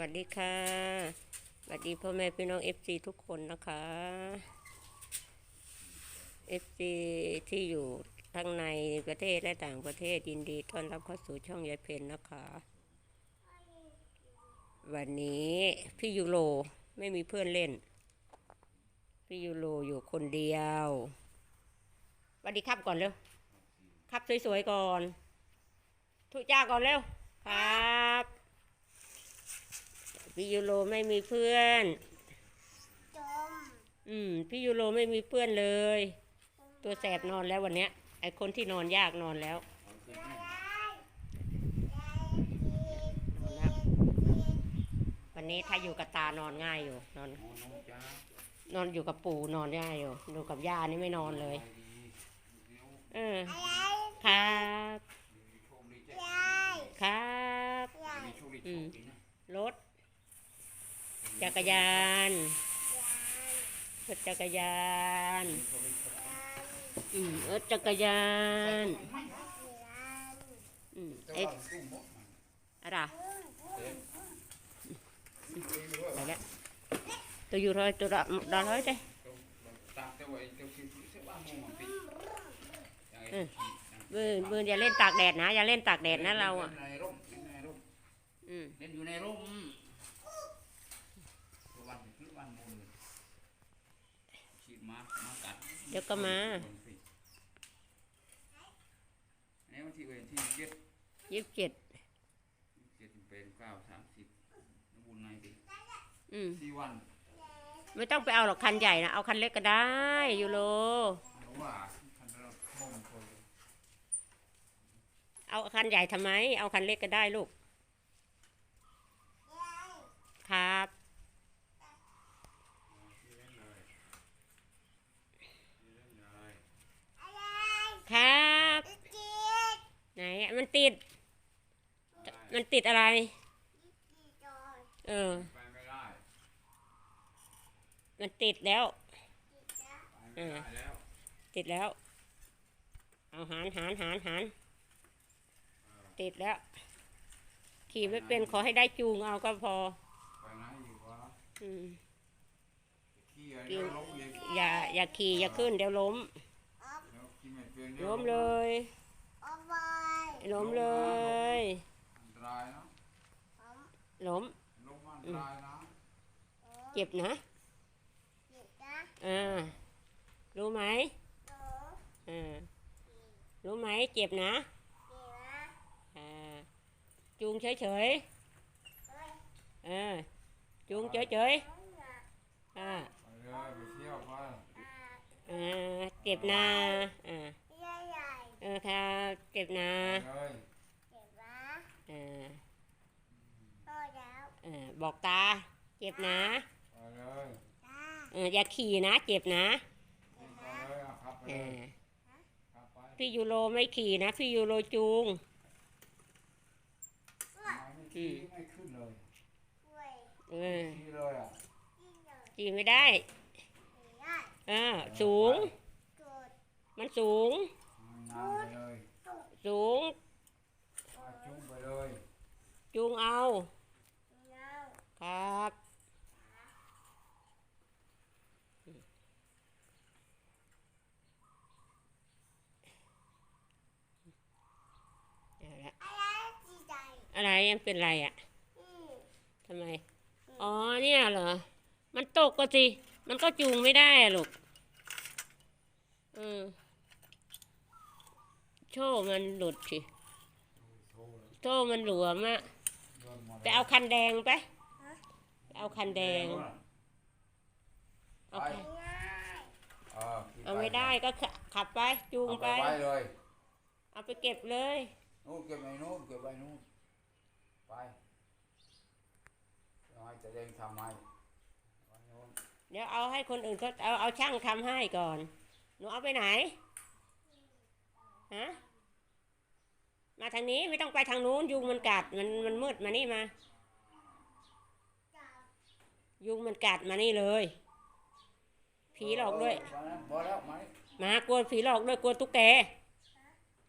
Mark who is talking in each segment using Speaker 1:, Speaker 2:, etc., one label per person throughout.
Speaker 1: วัสดีค่ะสวัสดีพ่อแม่พี่น้องเอฟซีทุกคนนะคะเอฟซีที่อยู่ทั้งในประเทศและต่างประเทศยินดีต้อนรับเข้าสู่ช่องยายเพนนะคะ วันนี้พี่ยูโรไม่มีเพื่อนเล่น พี่ยูโรอยู่คนเดียวสวัสดีครับก่อนเร็วครับสวยๆก่อนทุจ้าก่อนเร็วครับ พี่ยูโรไม่มีเพื่อน
Speaker 2: จม
Speaker 1: อืม พี่ยูโรไม่มีเพื่อนเลย ตัวแสบนอนแล้ววันเนี้ย ไอคนที่นอนยากนอนแล้ว
Speaker 2: ยายยาย
Speaker 1: นอนแล้ววันนี้ถ้าอยู่กับตานอนง่ายอยู่ นอน นอนอยู่กับปู่นอนง่ายอยู่อยู่กับย่านี่ไม่นอนเลย เออ
Speaker 2: อะไร
Speaker 1: ครับ
Speaker 2: ยาย
Speaker 1: ครับ
Speaker 2: ยาย
Speaker 1: อืม รถ จักรยานรถจักรยาน อืมรถจักรยาน อืมเอ๊ะอะไรอะไรตัวอยู่ rồi ตัว đó đó thôi đây bươn bươn อย่าเล่นตากแดดนะ อย่าเล่นตากแดดนะเราอะอืม
Speaker 3: เล่นอยู่ในร่มวันพฤวันมูลฉีดมามากั ด
Speaker 1: เดี๋ยวก็มา
Speaker 3: ในวันที่เวนที่เจ็ด
Speaker 1: ยี่สิบเจ็ด
Speaker 3: เจ็ดเป็นเก้าสามสิบบุญไงดิ
Speaker 1: อืม
Speaker 3: สี่วัน
Speaker 1: ไม่ต้องไปเอาหรอกคันใหญ่นะ เอาคันเล็กก็ได้ยูโร
Speaker 3: รู้ว่าทันเราโมงคน
Speaker 1: เอาคันใหญ่ทำไม เอาคันเล็กก็ได้ลูก ครับ
Speaker 2: อะไร
Speaker 1: ครับ
Speaker 2: จีด
Speaker 1: ไหนอะ มันติด มันติดอะไร
Speaker 2: จีจอย
Speaker 1: เออ
Speaker 3: ไปไม่ได้
Speaker 1: มันติดแล้ว
Speaker 2: จีจ้า
Speaker 3: ไปไม่ได้แล้ว
Speaker 1: ติดแล้ว เอาหารหารหารหารติดแล้ว ขี่ไม่เป็นขอให้ได้จูงเอาก็พอ
Speaker 3: ไปไหนอยู่วะ
Speaker 1: อืม
Speaker 3: ขี้อะไรเดี๋ยวล้มอีก
Speaker 1: อย่าอย่าขี่อย่าขึ้นเดี๋ยวล้ม
Speaker 2: ออฟ
Speaker 3: เดี๋ยวขี้ไม่เป็นดี๋ว
Speaker 1: ล้มเลย
Speaker 2: ออฟบอย
Speaker 1: ล้มเลย
Speaker 3: อันตรายนะ
Speaker 2: ออฟ
Speaker 1: ล้ม
Speaker 3: ล้มอันตรายนะ
Speaker 1: เจ็บนะ
Speaker 2: จีจ้า
Speaker 1: อ่ารู้ไหม
Speaker 2: โต
Speaker 1: อ่ารู้ไหมเจ็บนะ
Speaker 2: จีนะ
Speaker 1: อ่าจูงเฉยเฉย
Speaker 2: เฮ้ย
Speaker 1: ๆอ่าจูงเฉยเฉย
Speaker 2: น้องหนัก
Speaker 1: ๆอ่า
Speaker 3: ไปเลยไปเที่ยวไป
Speaker 2: อ่า
Speaker 1: อ่าเจ็บนะอ่า
Speaker 2: ใหญ่ใหญ่
Speaker 1: เออค่ะเจ็บนะ
Speaker 3: ไปเลย
Speaker 2: เจ็บนะ
Speaker 1: อ่า
Speaker 2: โตแล้ว
Speaker 1: อ่าบอกตา เจ็บนะ
Speaker 3: ไปเลย
Speaker 2: จ้า
Speaker 1: เอออย่าขี่นะ เจ็บนะ
Speaker 3: ไปเลยอะครับไป
Speaker 1: เอ
Speaker 3: เลย
Speaker 1: อ
Speaker 3: ครับไป
Speaker 1: พี่ยูโรไม่ขี่นะ พี่ยูโรจูง
Speaker 3: ทำไมไม่ขี้ไม่ขึ้นเลย
Speaker 2: ช่วย
Speaker 1: เออ
Speaker 3: ขี้เลยอะ
Speaker 2: ยิ่งหน่อย
Speaker 1: ขี่ไม่ได้
Speaker 2: จีได้
Speaker 1: อ่าสูง
Speaker 2: จุด
Speaker 1: มันสูง
Speaker 3: นานไปเลย
Speaker 1: สูง
Speaker 3: อาจุ้งไปเลย
Speaker 1: จูงเอา
Speaker 2: แล้ว
Speaker 1: ครับเอาละ
Speaker 2: อะไรจีใจ
Speaker 1: อะไรมันเป็นไรอะ
Speaker 2: อืม
Speaker 1: ทำไม อ๋อเนี่ยเหรอ มันตกก็สิ มันก็จูงไม่ได้อะลูกเออ โชว์มันหลุดสิโชว์มันหลวมอะ
Speaker 3: เดินมา
Speaker 1: ไปเอาคันแดงไปไปเอาคันแดงเอา
Speaker 3: ไป
Speaker 1: คัน
Speaker 2: ง่าย
Speaker 3: เออขี่
Speaker 1: เอาไม่ได้ก็ขับขับไปจูง
Speaker 3: เอา
Speaker 1: ไป
Speaker 3: ไปไว้เลย
Speaker 1: เอาไปเก็บเลย
Speaker 3: นู่นเก็บไปนู่นเก็บไปนู่นไปเอาให้จะเด้งทำให้ไว้นู่น
Speaker 1: เดี๋ยวเอาให้คนอื่นเขาเอาเอาช่างทำให้ก่อน หนูเอาไปไหน ฮะ มาทางนี้ไม่ต้องไปทางนู้นยุงมันกัดมันมันมืดมานี่มา
Speaker 2: จับ
Speaker 1: ยุงมันกัดมานี่เลย ผีหลอกด้วย
Speaker 3: เออพอแล้วไหม
Speaker 1: มากลัวผีหลอกด้วยกลัวตุ๊กแก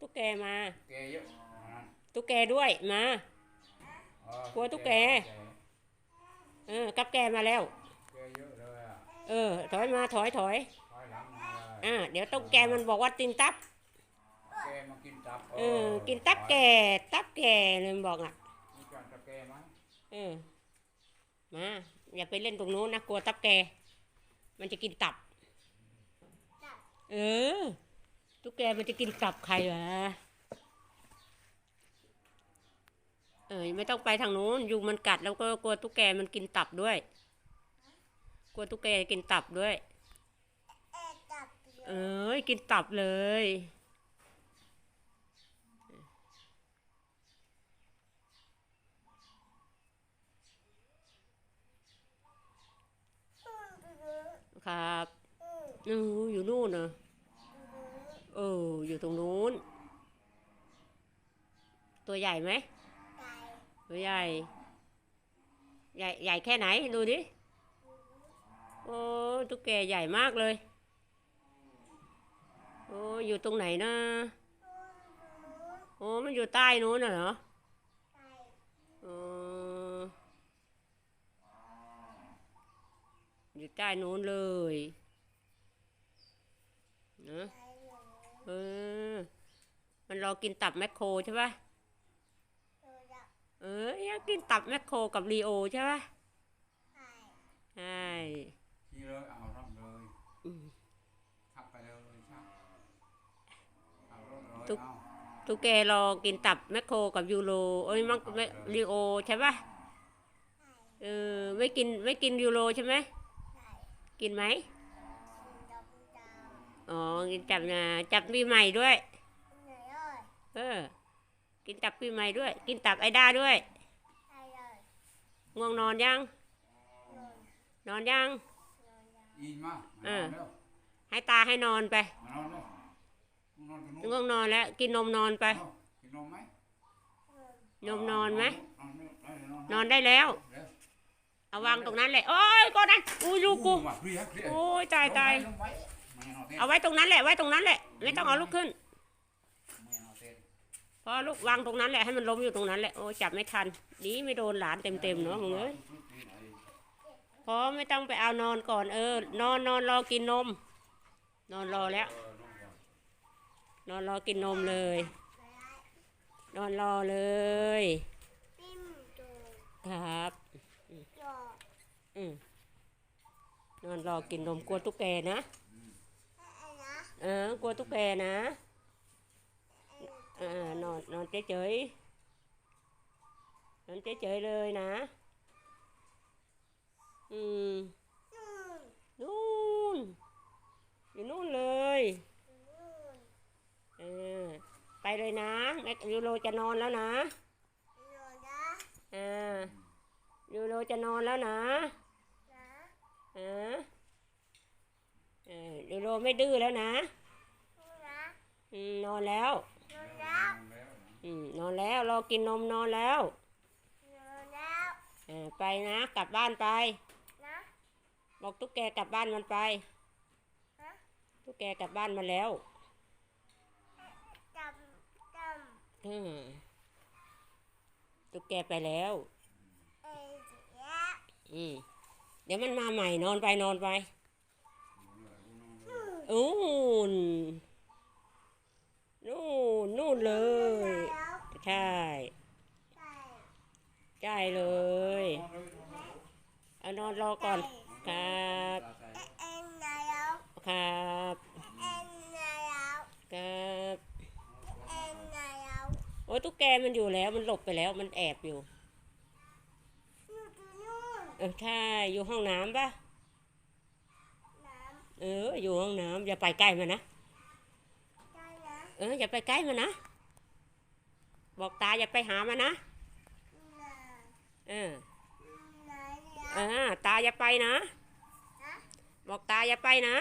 Speaker 1: ตุ๊กแกมา
Speaker 3: แกเยอะนั่น
Speaker 1: ตุ๊กแกด้วยมา
Speaker 3: เออก
Speaker 1: ลัวตุ๊กแก
Speaker 3: แก
Speaker 1: เออกับแกมาแล้ว
Speaker 3: แกเยอะเลยอะ
Speaker 1: เออ ถอยมาถอยถอย
Speaker 3: ถอยหลังมาเลย
Speaker 1: อ่าเดี๋ยวต้องแกมันบอกว่าตินตับ
Speaker 3: แกมากินตับ
Speaker 1: เออ กินตับแกตับแกเลยมันบอกอะ
Speaker 3: มีการตะแกไหม
Speaker 1: เออมาอย่าไปเล่นตรงนู้นนะกลัวตับแก มันจะกินตับ
Speaker 2: จับ
Speaker 1: เออ ตุ๊กแกมันจะกินตับใครวะเออไม่ต้องไปทางนู้นยุงมันกัดแล้วก็กลัวตุ๊กแกมันกินตับด้วย กลัวตุ๊กแกกินตับด้วย
Speaker 2: เอ็ดจับเดียว
Speaker 1: เอ้ยกินตับเลย
Speaker 2: อืมดูดู
Speaker 1: ครับ
Speaker 2: อืม
Speaker 1: เอออยู่นู่นเนอะ
Speaker 2: ดูดู
Speaker 1: เออ อยู่ตรงนู้น ตัวใหญ่ไหม
Speaker 2: ไก่
Speaker 1: ตัวใหญ่ ใหญ่ใหญ่แค่ไหนดูดิโอ้ตุ๊กแกใหญ่มากเลยโอ้อยู่ตรงไหนนะ
Speaker 2: อืมดู
Speaker 1: โอ้มันอยู่ใต้นู้นน่ะเหรอ
Speaker 2: ไก่
Speaker 1: เออ อยู่ใต้นู้นเลยนะ
Speaker 2: ไก่หนู
Speaker 1: เออ มันรอกินตับแมคโครใช่ปะ
Speaker 2: ดูจับ
Speaker 1: เอออยากกินตับแมคโครกับลีโอใช่ปะ
Speaker 2: ไก่
Speaker 1: ใช่
Speaker 3: ขี่เลยเอารับเลย
Speaker 1: อืม
Speaker 3: ขับไปเลยช่างเอารถเลย
Speaker 1: ตุ๊ก
Speaker 3: เอา
Speaker 1: ทุกแกรอกินตับแมคโครกับยูโรเอ้ยมักลีโอใช่ปะ
Speaker 2: ไก่
Speaker 1: เออไม่กินไม่กินยูโรใช่ไหม
Speaker 2: ไก่
Speaker 1: กินไหม
Speaker 2: จับจับ
Speaker 1: อ๋อ กินจับนะจับปีใหม่ด้วย
Speaker 2: ไหนเอ้ย
Speaker 1: เออ กินตับปีใหม่ด้วย กินตับไอด้าด้วย
Speaker 2: ไก่เลย
Speaker 1: ง่วงนอนยัง
Speaker 2: หนู
Speaker 1: นอนยัง
Speaker 2: หนูยัง
Speaker 3: อินมา
Speaker 1: เอ
Speaker 3: มา
Speaker 1: อ
Speaker 3: นอนเร็ว
Speaker 1: ให้ตาให้นอนไป
Speaker 3: มานอนเร็วมานอนตรงนู้น
Speaker 1: ง่วงนอนแล้ว กินนมนอนไป
Speaker 3: เอากินนมไหม
Speaker 1: นมนอนไหม
Speaker 3: นอนเร็วน
Speaker 1: อนได้แล้ว
Speaker 3: เร็ว
Speaker 1: เอาวางตรงนั้นแหละโอ้ยก็ได้อุ้ยลูกกู
Speaker 3: ว่ะเคลียร์เคลียร์
Speaker 1: โอ้ยตายตาย
Speaker 3: ลงไว้ไม่นอนเต้น
Speaker 1: เอาไว้ตรงนั้นแหละไว้ตรงนั้นแหละ ไม่ต้องเอาลุกขึ้น
Speaker 3: ไม่นอนเต้น
Speaker 1: พอลูกวางตรงนั้นแหละให้มันล้มอยู่ตรงนั้นแหละโอ้ยจับไม่ทันดีไม่โดนหลานเต็มๆเนาะมึงเอ้ยพอไม่ต้องไปเอานอนก่อนเออ นอนนอนรอกินนม นอนรอแล้ว นอนรอกินนมเลย นอนรอเลย
Speaker 2: ปิ้มดู
Speaker 1: ครับ
Speaker 2: จอ
Speaker 1: อืมนอนรอกินนมกลัวตุ๊กแกนะ
Speaker 2: ไอ้นะ
Speaker 1: เออกลัวตุ๊กแกนะเออนอนนอนเฉยๆนอนเฉยๆเลยนะ อืม
Speaker 2: นู่น
Speaker 1: นู่นอยู่นู่นเลย
Speaker 2: นู่น
Speaker 1: เออไปเลยนะแม็กยูโรจะนอนแล้วนะ
Speaker 2: หนูนะ
Speaker 1: อ่ายูโรจะนอนแล้วนะ
Speaker 2: นะ
Speaker 1: ฮะเออยูโรไม่ดื้อแล้วนะ
Speaker 2: หนูนะ
Speaker 1: อืมนอนแล้ว
Speaker 2: หนูแล้ว
Speaker 1: อืมนอนแล้วรอกินนมนอนแล้ว
Speaker 2: หนูแล้ว
Speaker 1: อ่าไปนะ กลับบ้านไป
Speaker 2: นะ
Speaker 1: บอกตุ๊กแกกลับบ้านมันไป
Speaker 2: ฮะ
Speaker 1: ตุ๊กแกกลับบ้านมาแล้ว
Speaker 2: จับจับ
Speaker 1: อืมตุ๊กแกไปแล้ว
Speaker 2: เอ้ยเจ๊
Speaker 1: อืม เดี๋ยวมันมาใหม่นอนไปนอนไป
Speaker 2: นู่น
Speaker 1: นู่นนู่นนู่นเลย
Speaker 2: แล้ว
Speaker 1: ใช่
Speaker 2: ไก่
Speaker 1: ใช่เลย เอานอนรอก่อน ครับ
Speaker 2: เอ็นนายแล้ว
Speaker 1: ครับ
Speaker 2: เอ็นนายแล้ว
Speaker 1: ครับ
Speaker 2: เอ็นนายแล้ว
Speaker 1: โอ้ยตุ๊กแกมันอยู่แล้วมันหลบไปแล้วมันแอบอยู่
Speaker 2: นู่นนู่น
Speaker 1: เออใช่อยู่ห้องน้ำปะ
Speaker 2: น้
Speaker 1: เออ อยู่ห้องน้ำอย่าไปใกล้มันนะำ
Speaker 2: ได้นะ
Speaker 1: เออ อย่าไปใกล้มันนะ บอกตาอย่าไปหามันนะ
Speaker 2: น้
Speaker 1: เออำ
Speaker 2: นาย
Speaker 1: เอ
Speaker 2: แล้ว
Speaker 1: อตาอย่าไปนะ
Speaker 2: นะ
Speaker 1: บอกตาอย่าไปนะ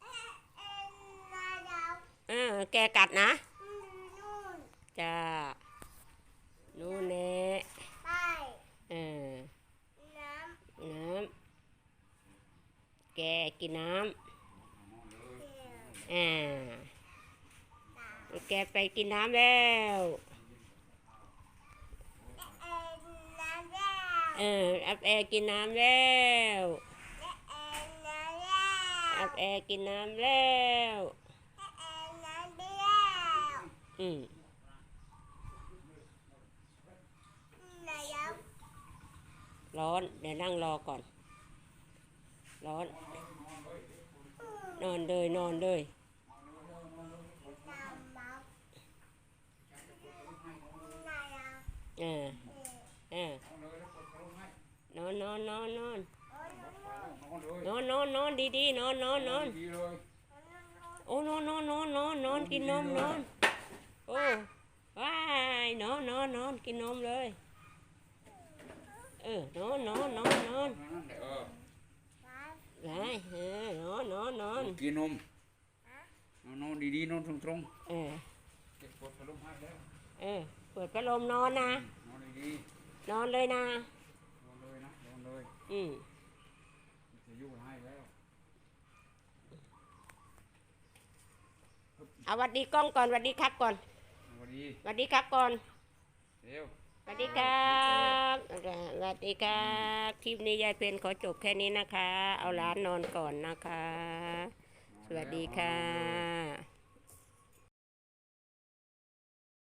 Speaker 2: เอ็นนายแล้ว
Speaker 1: เออ แกกัดนะ
Speaker 2: นู่นนู่น
Speaker 1: จ้านู่นแน่
Speaker 2: ไป
Speaker 1: เออ
Speaker 2: น้
Speaker 1: น้ำ แกกินน้ำ
Speaker 2: เกี่ยวำ
Speaker 1: อ่า
Speaker 2: ตา
Speaker 1: แกไปกินน้ำแล้ว
Speaker 2: เอ็นนายแล้ว
Speaker 1: เอเอออับแอร์กินน้ำแล้ว
Speaker 2: และแอนนาแล้ว
Speaker 1: อับแอร์กินน้ำแล้ว
Speaker 2: และแอนนาแล้ว
Speaker 1: อืม
Speaker 2: นายแล้ว
Speaker 1: ร้อน เดี๋ยวนั่งรอก่อน ร้อน นอนเลยนอนเลย
Speaker 2: นำมานาแล้ว
Speaker 1: เออเออนอนนอนนอนนอน
Speaker 3: นอน
Speaker 1: นอนนอนดีดีนอนนอนนอนโอ้นอนนอนนอนนอนนอนกินนมนอนโอ้ว้ายนอนนอนนอนกินนมเลย เออนอนนอนนอนนอน
Speaker 3: เออ
Speaker 2: ว้าว
Speaker 1: ไรเออนอนนอนนอน
Speaker 3: กินนมนอนดีๆนอนตรง
Speaker 1: เออ
Speaker 3: ๆเก็บกดพัดลมให้แล้ว
Speaker 1: เออเปิดพัดลมนอนนะ
Speaker 3: นอนดี
Speaker 1: นอนเลยนะ
Speaker 3: ๆนอนเลยนะนอนเลย
Speaker 1: อืม
Speaker 3: จะยุ่งให้แล้ว
Speaker 1: เอาหวัดดีกล้องก่อนหวัดดีครับก่อน
Speaker 3: สวัสดี
Speaker 1: หวัดดีครับก่อน
Speaker 3: เร็ว
Speaker 1: ส วัสดีครับสวัสดีครับ คลิปนี้ยายเพนขอจบแค่นี้นะคะ เอาหลานนอนก่อนนะคะ สวัสดีค่ะ